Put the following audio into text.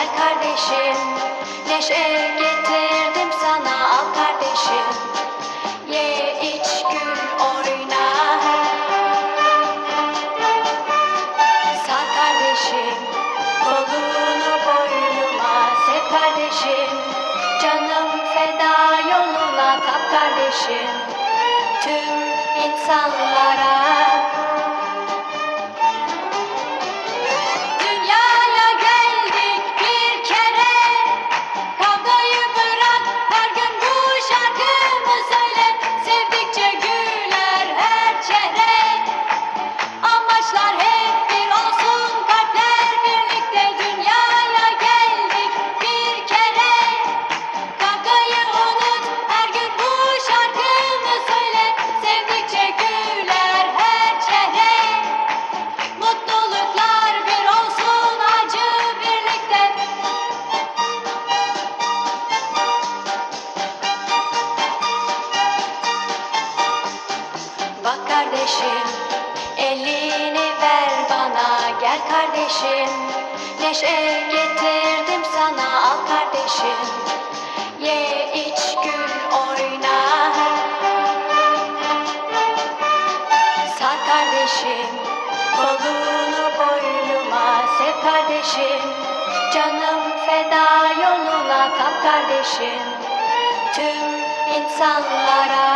gel kardeşim Neşe getirdim sana. Al kardeşim Ye iç gül oyna. Sar kardeşim kolunu boynuma. Sev kardeşim Canım feda yoluna. Tap kardeşim Tüm insanlara gel kardeşim. Neşe getirdim sana al kardeşim. Ye iç gül oyna. Sar kardeşim kolunu boynuma sev kardeşim. Canım feda yoluna tap kardeşim. Tüm insanlara